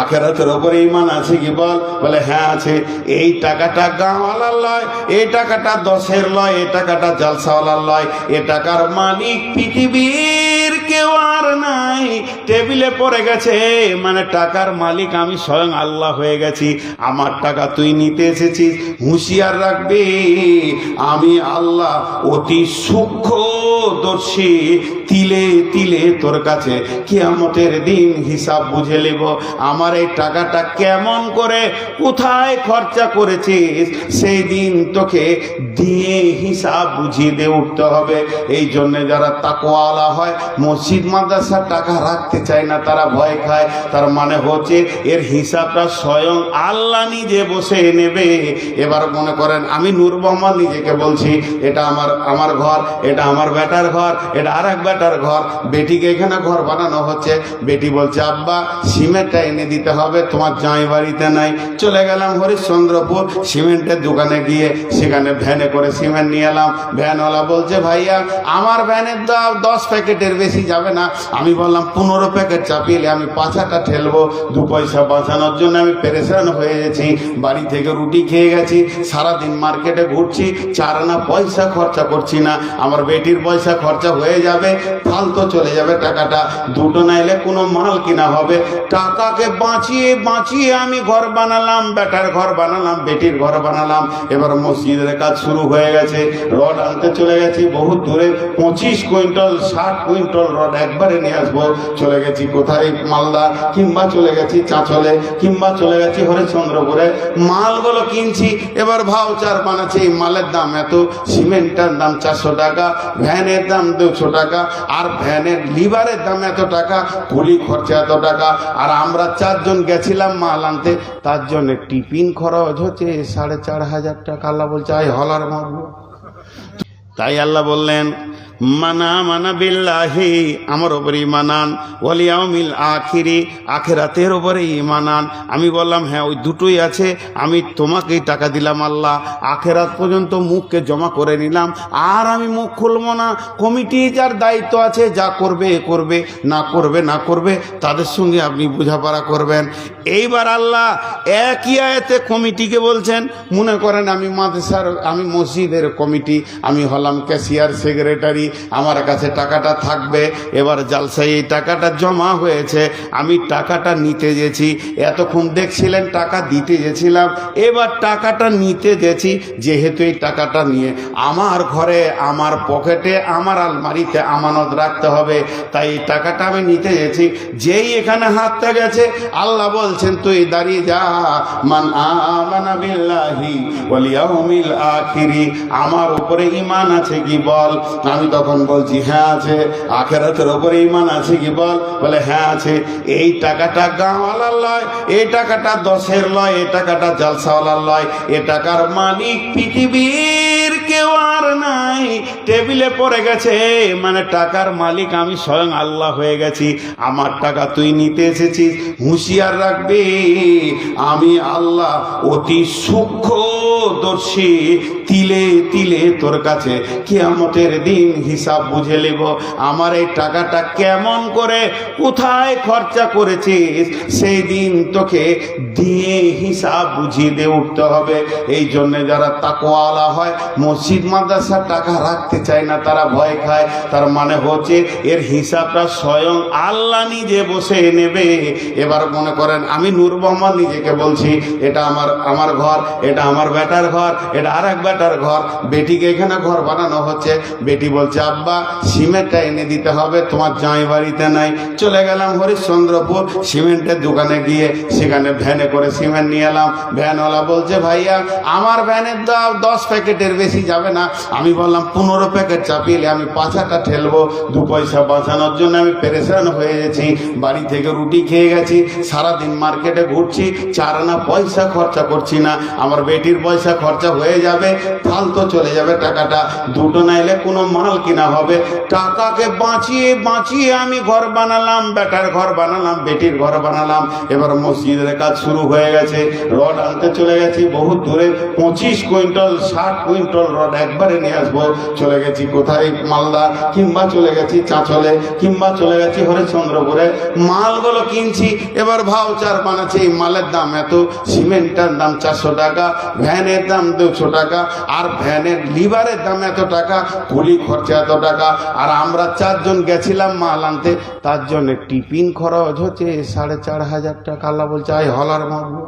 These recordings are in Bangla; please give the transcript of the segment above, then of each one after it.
আখেরাতের ওপরে ইমান আছে কি বল? বলে হ্যাঁ আছে। এই টাকাটা গাঁওয়ালার লয়, এই টাকাটা দশের লয়, এই টাকাটা জালসাওয়ালার লয়, এ টাকার মালিক পৃথিবীর কেউ আর নাই। টেবিলে পড়ে গেছে মানে টাকার মালিক আমি স্বয়ং আল্লাহ হয়ে গেছি। আমার টাকা তুই নিতে এসেছিস, হুঁশিয়ার রাখবি। আমি আল্লাহ অতি সূক্ষ্মদর্শী তিলে তিলে তোর কাছে কিয়ামতের দিন হিসাব বুঝে নেব। আমার এই টাকাটা কেমন করে, কোথায় খরচা করেছিস? সেই দিন তোকে দিয়ে হিসাব বুঝিয়ে দিয়ে উঠতে হবে। এই জন্যে যারা তাকওয়ালা হয়, মসজিদ, মাদ্রাসার টাকা রাখতে চায় না, তারা ভয় খায়। তার মানে হচ্ছে এর হিসাবটা স্বয়ং আল্লাহ নিজে বসে নেবে। এবার মনে করেন, আমি নূর মোহাম্মদ নিজেকে বলছি, এটা আমার আমার ঘর, এটা আমার বেটার ঘর, এটা আর এক বেটার ঘর। বেটিকে এখানে ঘর বানানো হচ্ছে। বেটি বলছে, আব্বা, সিমেন্টটা এনে দিতে হবে, তোমার জামাই বাড়িতে নাই। চলে গেলাম হরিশ্চন্দ্রপুর। সিমেন্টের দোকানে গিয়ে সেখানে ভ্যানে করে সিমেন্ট নিয়ে এলাম। ভ্যানওয়ালা বলছে, ভাইয়া, আমার ভ্যানের দাম দশ প্যাকেটের বেশি যাবে না। আমি বললাম, পনেরো প্যাকেট চাপিয়ে আমি পাছাটা ঠেলবো। দু পয়সা বাঁচানোর জন্য আমি পেরেশান হয়ে গেছি। বাড়ি থেকে রুটি খেয়ে গেছি। সারাদিন মার্কেটে ঘুরছি। চার আনা পয়সা খরচা করছি না। আমার বেটির পয়সা খরচা হয়ে যাবে, ফালতু চলে যাবে টাকাটা। দুটো নাইলে কোনো মাল কিনা হবে। টাকাকে বাঁচিয়ে বাঁচিয়ে আমি ঘর বানালাম বেটার ঘর বানালাম, বেটির ঘর বানালাম। এবার মসজিদের কাজ শুরু হয়ে গেছে। রড আনতে চলে গেছি বহু দূরে। পঁচিশ কুইন্টাল, ষাট কুইন্টাল রড একবারে নিয়ে আসব। চলে গেছি কোথায়? মালদা। কিংবা চলে গেছি চাঁচলে, কিংবা চলে গেছি হরিশ্চন্দ্রপুরে। মালগুলো কিনছি, এবার ভাউচার বানাচ্ছে। এই মালের দাম এত, সিমেন্টের দাম চারশো টাকা ভ্যানের দাম দুশো টাকা আর ভ্যানের লিভারের দাম এত টাকা, কুলি খরচা এত টাকা। আর আমরা চারজন গেছিলাম মাল আনতে, তার জন্য টিফিন খরচ হচ্ছে সাড়ে চার হাজার টাকা, আল্লাহ বলছে আই হলার মারব তাই আল্লাহ বললেন মানা মানা বিল্লাহি, আমার ওপরে ইমানান ওয়ালিয়াউমিল আখিরি, আখেরাতের ওপরে ইমানান আমি বললাম হ্যাঁ ওই দুটোই আছে, আমি তোমাকেই টাকা দিলাম আল্লাহ। আখেরাত পর্যন্ত মুখকে জমা করে নিলাম। আর আমি মুখ খুলবো না। কমিটি যার দায়িত্ব আছে, যা করবে, এ করবে, না করবে না করবে, তাদের সঙ্গে আপনি বোঝাপড়া করবেন। এইবার আল্লাহ একই আয়াতে কমিটিকে বলছেন, মনে করেন আমি মাদ্রাসার, আমি মসজিদের কমিটি, আমি হলাম ক্যাশিয়ার সেক্রেটারি আমার কাছে টাকাটা থাকবে। এবার জালসাই এই টাকাটা জমা হয়েছে। আমি টাকাটা নিতে গেছি। এতক্ষণ দেখছিলেন, টাকা দিতে গেছিলাম। এবার টাকাটা নিতে গেছি, যেহেতু এই টাকাটা নিয়ে। আমার ঘরে, আমার পকেটে, আমার আলমারিতে আমানত রাখতে হবে। তাই এই টাকাটা আমি নিতে গেছি। যেই এখানে হাতটা গেছে, আল্লাহ বলছেন, তুই দাঁড়িয়ে যা। মান আমানা ওয়াল ইয়াউমিল আখিরি। আমার উপরে ঈমান আছে কি বল? আমি তখন বলছি হ্যাঁ আছে, আখেরাতের উপরে ইমান আছে কি বল? বলে হ্যাঁ আছে, এই টাকাটা গাঁওয়ালার লয়, এই টাকাটা দশের লয়, এই টাকাটা জালসাওয়ালার লয়, এ টাকার মালিক পৃথিবীর কেউ আর নাই। টেবিলে পড়ে গেছে মানে টাকার মালিক আমি স্বয়ং আল্লাহ হয়ে গেছি, আমার টাকা তুই নিতে এসেছিস, হুঁশিয়ার রাখবি। আমি আল্লাহ অতি সূক্ষ্মদর্শী তিলে তিলে তোর কাছে কিয়ামতের দিন হিসাব বুঝে নেব। আমার এই টাকাটা কেমন করে কোথায় খরচা করেছিস? সেই দিন তোকে দিয়ে হিসাব বুঝিয়ে দিয়ে উঠতে হবে। এই জন্যে যারা তাকওয়ালা হয়, মসজিদ মাদ্রাসার টাকা রাখতে চায় না, তারা ভয় খায়। তার মানে হচ্ছে এর হিসাবটা স্বয়ং আল্লাহ নিজে বসে নেবে। এবার মনে করেন, আমি নূর মোহাম্মদ নিজেকে বলছি, এটা আমার আমার ঘর, এটা আমার বেটার ঘর, এটা আর এক বেটার ঘর, বেটিকে এখানে ঘর বানানো হচ্ছে। বেটি বলছে, আব্বা, সিমেন্টটা এনে দিতে হবে, তোমার জামাই বাড়িতে নাই। চলে গেলাম হরিশ্চন্দ্রপুর, সিমেন্টের দোকানে গিয়ে সেখানে ভ্যানে করে সিমেন্ট নিয়ে এলাম। ভ্যানওয়ালা বলছে, ভাইয়া, আমার ভ্যানের দাম দশ প্যাকেটের বেশি যাবে না। আমি বললাম, পনেরো প্যাকেট চাপিয়ে আমি পাছাটা ঠেলবো, দু পয়সা বাঁচানোর জন্য আমি পেরেশান হয়ে গেছি। বাড়ি থেকে রুটি খেয়ে গেছি, সারাদিন মার্কেটে ঘুরছি, চার আনা পয়সা খরচা করছি না। আমার বেটির পয়সা খরচা হয়ে যাবে ফালতো চলে যাবে টাকাটা। দুটো নাইলে কোনো মাল কিনা হবে। টাকাকে বাঁচিয়ে বাঁচিয়ে আমি ঘর বানালাম, বেটার ঘর বানালাম, বেটির ঘর বানালাম। এবার মসজিদের কাজ শুরু হয়ে গেছে। রড আনতে চলে গেছি বহু দূরে। পঁচিশ কুইন্টাল, ষাট কুইন্টাল রড একবারে নিয়ে আসব। চলে গেছি কোথায়? মালদা। কিংবা চলে গেছি চাঁচলে। কিংবা চলে গেছি হরিশ্চন্দ্রপুরে। মালগুলো কিনছি। এবার ভাউচার বানাচ্ছে। এই মালের দাম এত। সিমেন্টের দাম চারশো টাকা, ভ্যানের দাম দুশো টাকা আর ভ্যানের লিভারের দাম এত টাকা, কুলি খরচা এত টাকা, আর আমরা চারজন গেছিলাম মাল আনতে, তার জন্য টিফিন খরচ হচ্ছে সাড়ে চার হাজার টাকা, আল্লাহ বলছে আই হলার মাগবো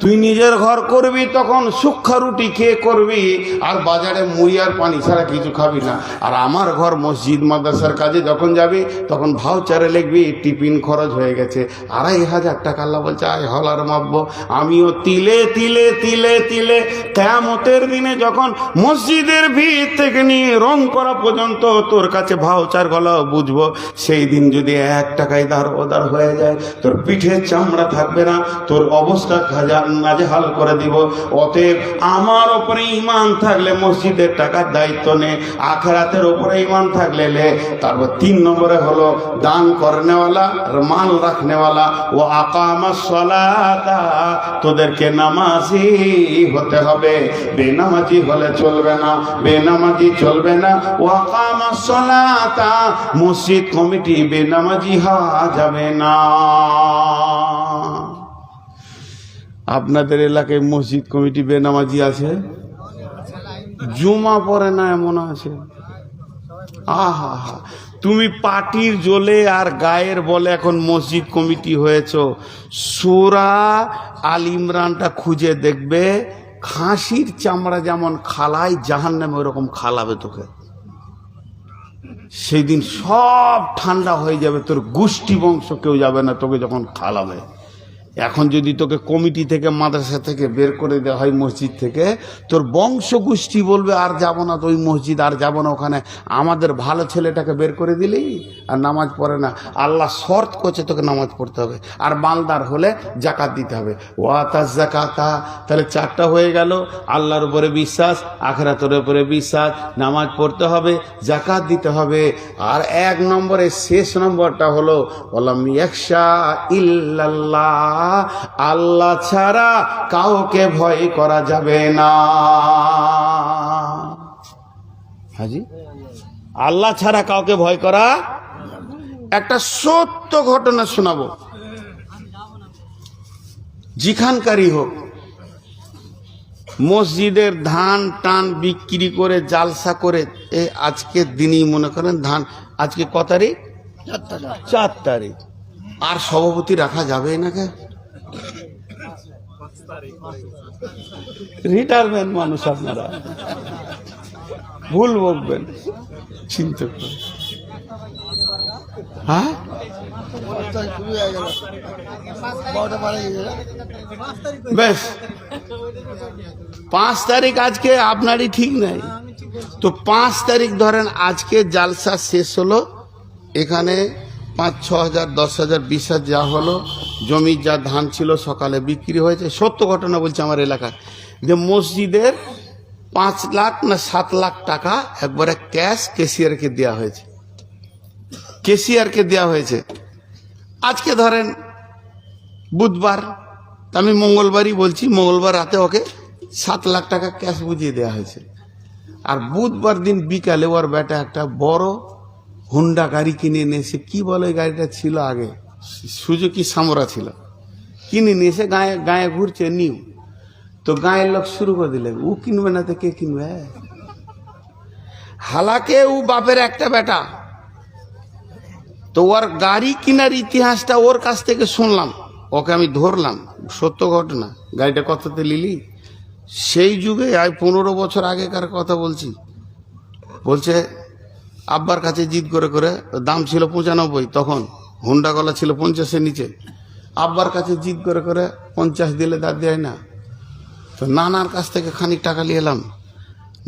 তুই নিজের ঘর করবি, তখন সুক্ষা রুটি খেয়ে করবি, আর বাজারে মুড়ি আর পানি ছাড়া কিছু খাবি না। আর আমার ঘর মসজিদ, মাদ্রাসার কাজে যখন যাবি, তখন ভাউচারে লিখবি, টিফিন খরচ হয়ে গেছে। আড়াই হাজার টাকা আল্লাহ বলছে, আয় হলার মাপবো আমিও তিলে তিলে তিলে তিলে, কেয়ামতের দিনে যখন মসজিদের ভিড় থেকে নিয়ে রং করা পর্যন্ত তোর কাছে ভাউচার গলাও বুঝব, সেই দিন যদি এক টাকায় দার ওদার হয়ে যায়, তোর পিঠের চামড়া থাকবে না, তোর অবস্থা খাজা নাজেহাল করে দিব। অতএব আমার ওপরে ইমান থাকলে মসজিদের টাকার দায়িত্ব নে, আখরাতের ওপরে ইমান থাকলে লে। তারপর তিন নম্বরে হলো দান করনেওয়ালা মাল রাখনেওয়ালা। ও আকামা সলাতা, তোদেরকে নামাজি হতে হবে। বেনামাজি হলে চলবে না, বেনামাজি চলবে না। ও আকামা সলাতা, মসজিদ কমিটি বেনামাজি হওয়া যাবে না। আপনাদের এলাকায় মসজিদ, কমিটি, বেনামাজি আছে? জুমা পড়ে না এমন আছে? আহা তুমি পাটির জ্বলে আর গায়ের বলে এখন মসজিদ, কমিটি হয়েছ। সুরা আল ইমরানটা খুঁজে দেখবে, খাসির চামড়া যেমন খালায় জাহান নামে ওরকম খালাবে তোকে। সেই দিন সব ঠান্ডা হয়ে যাবে, তোর গোষ্ঠী বংশ কেউ যাবে না, তোকে যখন খালাবে। এখন যদি তোকে কমিটি থেকে মাদ্রাসা থেকে বের করে দেওয়া হয় মসজিদ থেকে, তোর বংশ গোষ্ঠী বলবে, আর যাব না তো ওই মসজিদ, আর যাব না ওখানে। আমাদের ভালো ছেলেটাকে বের করে দিলেই আর নামাজ পড়ে না। আল্লাহ শর্ত করছে তোকে নামাজ পড়তে হবে। আর মালদার হলে জাকাত দিতে হবে। ওয়াতাজ জাকাতা। তাহলে চারটা হয়ে গেল। আল্লাহর উপরে বিশ্বাস, আখরাতের উপরে বিশ্বাস, নামাজ পড়তে হবে, জাকাত দিতে হবে। আর এক নম্বরে শেষ নম্বরটা হলো বললাম ইল্লাল্লাহ। আল্লাহ ছাড়া কাউকে ভয় করা যাবে না। হাজি? আল্লাহ ছাড়া কাউকে ভয় করা একটা সত্য ঘটনা শোনাবো। যেখানকারই হোক মসজিদের ধান টান বিক্রি করে জালসা করে এ আজকে দিনই মনে করেন ধান আজকে ক তারিখ? চার তারিখ। আর সভাপতি রাখা যাবে নাকি রিটায়ারমেন্ট মানুষ আপনারা। ভুল বকবেন। চিন্তা করে হ্যাঁ? বেশ। পাঁচ তারিখ আজকে আপনারই ঠিক নাই। তো পাঁচ তারিখ ধরেন আজকে জালসা শেষ হলো। এখানে পাঁচ, ছ হাজার, দশ হাজার, বিশ হাজার যা হলো, জমির যা ধান ছিল সকালে বিক্রি হয়েছে। সত্য ঘটনা বলছে আমার এলাকায় যে মসজিদের পাঁচ লাখ না সাত লাখ টাকা একবারে ক্যাশ কেসিয়ারকে দেওয়া হয়েছে। কেসিয়ারকে দেওয়া হয়েছে। আজকে ধরেন বুধবার আমি মঙ্গলবারই বলছি, মঙ্গলবার রাতে ওকে সাত লাখ টাকা ক্যাশ বুঝিয়ে দেওয়া হয়েছে। আর বুধবার দিন বিকালে ওর বেটা একটা বড় হুন্ডা গাড়ি কিনে নিয়ে এসে, কি বলে গাড়িটা ছিল আগে? সুজুকি সামরা ছিল। কিনে নিয়ে এসে গায়ে গায়ে ঘুরছে, নিউ। তো গায়ের লোক শুরু করে দিলে, ও কিনবে না তো কে কিনবে? হালাকে ও বাপের একটা বেটা। তো ওর গাড়ি কেনার ইতিহাসটা ওর কাছ থেকে শুনলাম। ওকে আমি ধরলাম। সত্য ঘটনা। গাড়িটা কততে লিলি। সেই যুগে আয় পনেরো বছর আগেকার কথা বলছি। বলছে আব্বার কাছে জিদ করে করে দাম ছিল পঁচানব্বই তখন হুন্ডা গলা ছিল পঞ্চাশের নিচে। আব্বার কাছে জিদ করে করে পঞ্চাশ দিলে দাঁত দেয় না। তো নানার কাছ থেকে খানিক টাকা নিয়ে এলাম।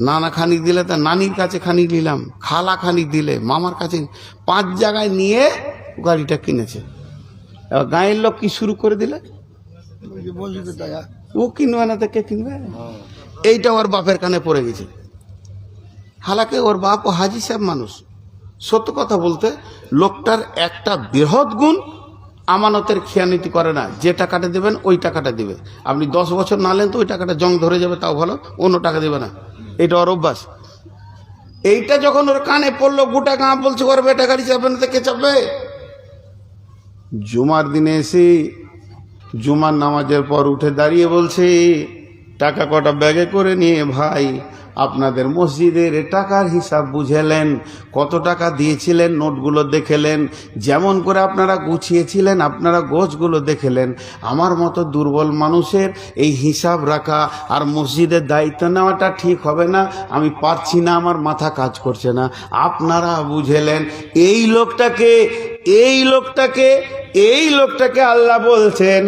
নানা খানিক দিলে তা নানির কাছে খানিক নিলাম। খালা খানিক দিলে মামার কাছে পাঁচ জায়গায় নিয়ে গাড়িটা কিনেছে। এবার গাঁয়ের লোক কি শুরু করে দিলে? ও কিনবে না তো কে কিনবে? এইটা ওর বাপের কানে পড়ে গেছে। হালাকে ওর বাপ ও হাজি সাহেব মানুষ। সত্য কথা বলতে, লোকটার একটা বৃহৎ গুণ আমানতের খেয়ানীতি করে না। যে টাকাটা দেবেন, ওই টাকাটা দিবে। আপনি দশ বছর না নেন তো ওই টাকাটা জং ধরে যাবে, তাও ভালো, অন্য টাকা দেবে না। এটা ওর অভ্যাস। এইটা যখন ওর কানে পড়ল, গোটা গাঁ বলছে, ওর বেটা গাড়ি চাপবে না কে চাপবে? জুমার দিনে এসে, জুমার নামাজের পর উঠে দাঁড়িয়ে বলছে, টাকা কটা ব্যাগে করে নিয়ে ভাই আপনাদের মসজিদের টাকার হিসাব বুঝেলেন, কত টাকা দিয়েছিলেন নোটগুলো দেখেলেন, যেমন করে আপনারা গুছিয়েছিলেন, আপনারা গোছগুলো দেখেলেন। আমার মতো দুর্বল মানুষের এই হিসাব রাখা আর মসজিদের দায়িত্ব নেওয়াটা ঠিক হবে না, আমি পারছি না, আমার মাথা কাজ করছে না। আপনারা বুঝেলেন, এই লোকটাকে এই লোকটাকে এই লোকটাকে আল্লাহ বলছেন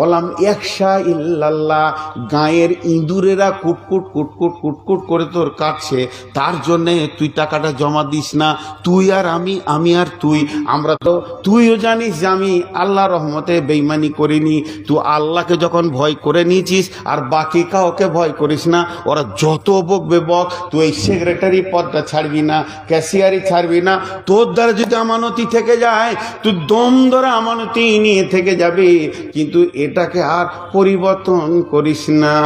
ওলাম একশা ইল্লাল্লাহ, গায়ের ইঁদুরেরা কুটকুট কুটকুট কুটকুট করে তোর কাটছে, তার জন্যে তুই টাকাটা জমা দিস না, তুই আর আমি আমি আর তুই, আমরা তো, তুইও জানিস যে আমি আল্লাহ রহমতে বেইমানি করিনি, তুই আল্লাহকে যখন ভয় করে নিয়েছিস, আর বাকি কাউকে ভয় করিস না, ওরা যত বকবে বক তুই এই সেক্রেটারি পদটা ছাড়বি না ক্যাশিয়ারি ছাড়বি না, তোর দ্বারা যদি আমানতি থেকে যায় যায় তু দম ধরে আমানতেই নিয়ে থেকে যাবে কিন্তু এটাকে আর পরিবর্তন করিস না।